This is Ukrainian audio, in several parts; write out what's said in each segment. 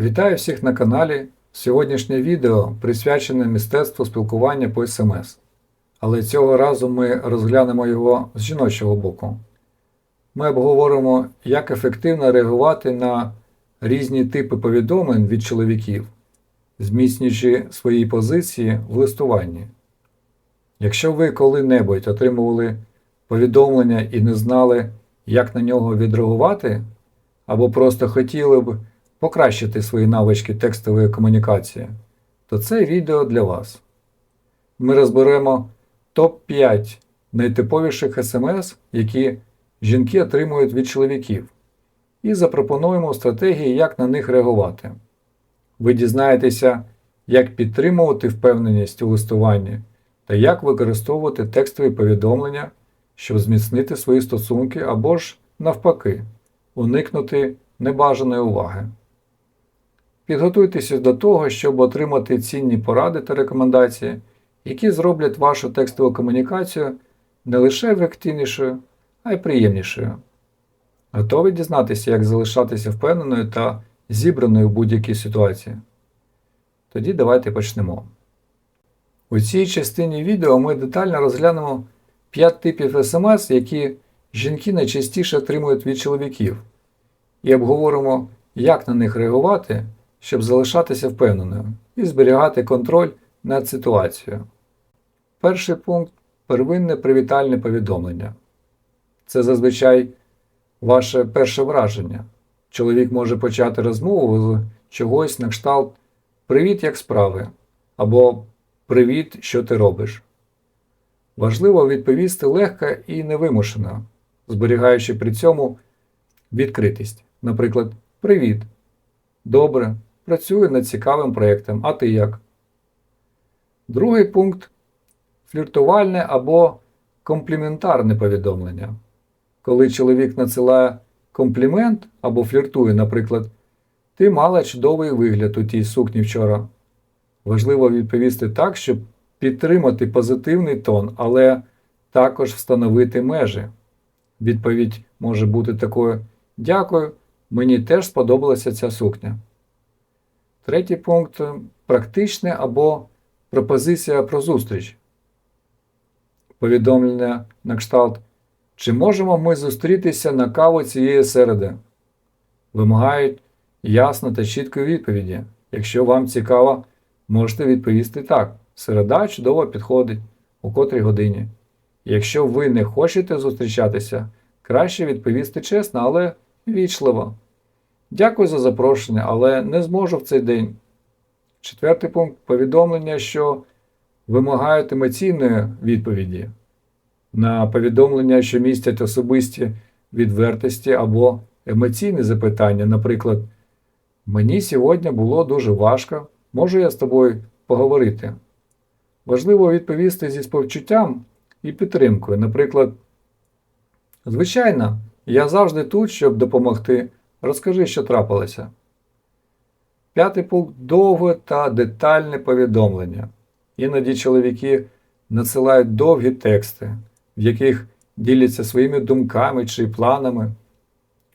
Вітаю всіх на каналі. Сьогоднішнє відео присвячене мистецтву спілкування по СМС. Але цього разу ми розглянемо його з жіночого боку. Ми обговоримо, як ефективно реагувати на різні типи повідомлень від чоловіків, зміцнюючи свої позиції в листуванні. Якщо ви коли-небудь отримували повідомлення і не знали, як на нього відреагувати, або просто хотіли б покращити свої навички текстової комунікації, то це відео для вас. Ми розберемо топ-5 найтиповіших смс, які жінки отримують від чоловіків, і запропонуємо стратегії, як на них реагувати. Ви дізнаєтеся, як підтримувати впевненість у листуванні та як використовувати текстові повідомлення, щоб зміцнити свої стосунки або ж, навпаки, уникнути небажаної уваги. Підготуйтеся до того, щоб отримати цінні поради та рекомендації, які зроблять вашу текстову комунікацію не лише ефективнішою, а й приємнішою. Готові дізнатися, як залишатися впевненою та зібраною в будь-якій ситуації? Тоді давайте почнемо. У цій частині відео ми детально розглянемо 5 типів смс, які жінки найчастіше отримують від чоловіків, і обговоримо, як на них реагувати, щоб залишатися впевненою і зберігати контроль над ситуацією. Перший пункт первинне привітальне повідомлення. Це зазвичай ваше перше враження. Чоловік може почати розмову з чогось на кшталт Привіт, як справи або Привіт, що ти робиш. Важливо відповісти легко і невимушено, зберігаючи при цьому відкритість. Наприклад, Привіт. Добре. Працюю над цікавим проєктом. А ти як? Другий пункт фліртувальне або компліментарне повідомлення. Коли чоловік надсилає комплімент або фліртує, наприклад, ти мала чудовий вигляд у тій сукні вчора. Важливо відповісти так, щоб підтримати позитивний тон, але також встановити межі. Відповідь може бути такою: Дякую, мені теж сподобалася ця сукня. Третій пункт практичне або пропозиція про зустріч. Повідомлення на кшталт. Чи можемо ми зустрітися на каву цієї середи? Вимагають ясно та чіткої відповіді. Якщо вам цікаво, можете відповісти так. Середа чудово підходить у котрій годині. Якщо ви не хочете зустрічатися, краще відповісти чесно, але вічливо. Дякую за запрошення, але не зможу в цей день. Четвертий пункт повідомлення, що вимагають емоційної відповіді на повідомлення, що містять особисті відвертості або емоційні запитання, наприклад, Мені сьогодні було дуже важко, можу я з тобою поговорити. Важливо відповісти зі співчуттям і підтримкою. Наприклад, звичайно, я завжди тут, щоб допомогти. Розкажи, що трапилося. П'ятий пункт довге та детальне повідомлення. Іноді чоловіки надсилають довгі тексти, в яких діляться своїми думками чи планами.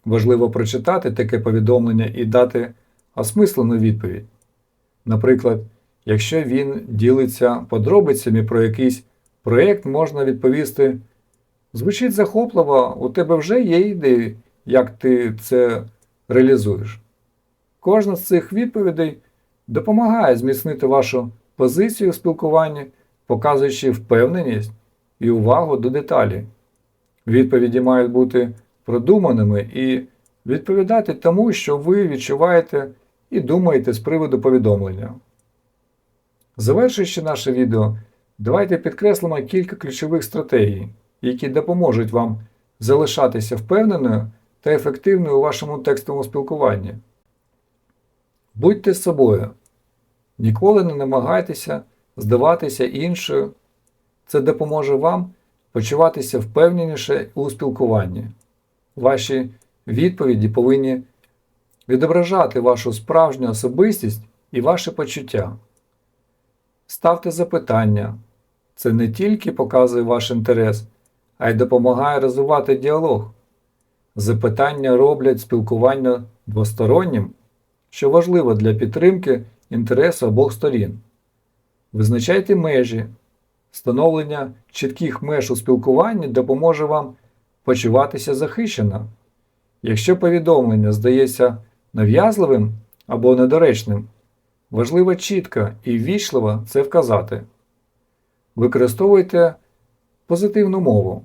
Важливо прочитати таке повідомлення і дати осмислену відповідь. Наприклад, якщо він ділиться подробицями про якийсь проєкт, можна відповісти: звучить захопливо, у тебе вже є ідеї, як ти це реалізуєш. Кожна з цих відповідей допомагає зміцнити вашу позицію у спілкуванні, показуючи впевненість і увагу до деталі. Відповіді мають бути продуманими і відповідати тому, що ви відчуваєте і думаєте з приводу повідомлення. Завершуючи наше відео, давайте підкреслимо кілька ключових стратегій, які допоможуть вам залишатися впевненою та ефективною у вашому текстовому спілкуванні. Будьте собою. Ніколи не намагайтеся здаватися іншою. Це допоможе вам почуватися впевненіше у спілкуванні. Ваші відповіді повинні відображати вашу справжню особистість і ваше почуття. Ставте запитання. Це не тільки показує ваш інтерес, а й допомагає розвивати діалог. Запитання роблять спілкування двостороннім, що важливо для підтримки інтересу обох сторін. Визначайте межі. Встановлення чітких меж у спілкуванні допоможе вам почуватися захищено. Якщо повідомлення здається нав'язливим або недоречним, важливо чітко і ввічливо це вказати. Використовуйте позитивну мову.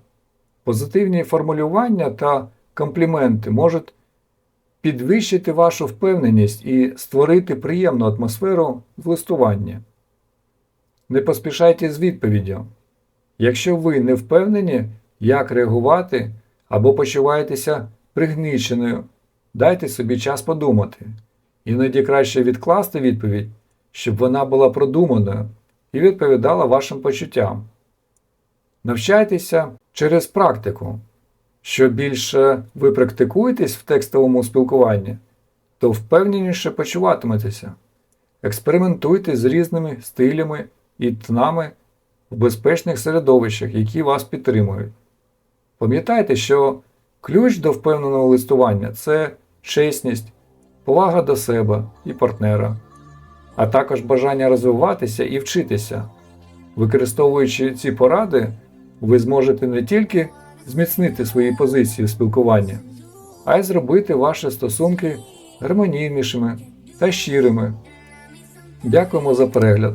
Позитивні формулювання та компліменти можуть підвищити вашу впевненість і створити приємну атмосферу в листуванні. Не поспішайте з відповіддю. Якщо ви не впевнені, як реагувати або почуваєтеся пригніченою, дайте собі час подумати. Іноді краще відкласти відповідь, щоб вона була продуманою і відповідала вашим почуттям. Навчайтеся через практику. Що більше ви практикуєтесь в текстовому спілкуванні, то впевненіше почуватиметеся. Експериментуйте з різними стилями і тонами в безпечних середовищах, які вас підтримують. Пам'ятайте, що ключ до впевненого листування це чесність, повага до себе і партнера, а також бажання розвиватися і вчитися. Використовуючи ці поради, ви зможете не тільки зміцнити свої позиції в спілкуванні, а й зробити ваші стосунки гармонійнішими та щирими. Дякуємо за перегляд.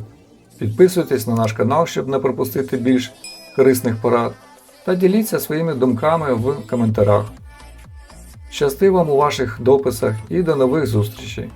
Підписуйтесь на наш канал, щоб не пропустити більш корисних порад, та діліться своїми думками в коментарях. Щасти вам у ваших дописах і до нових зустрічей!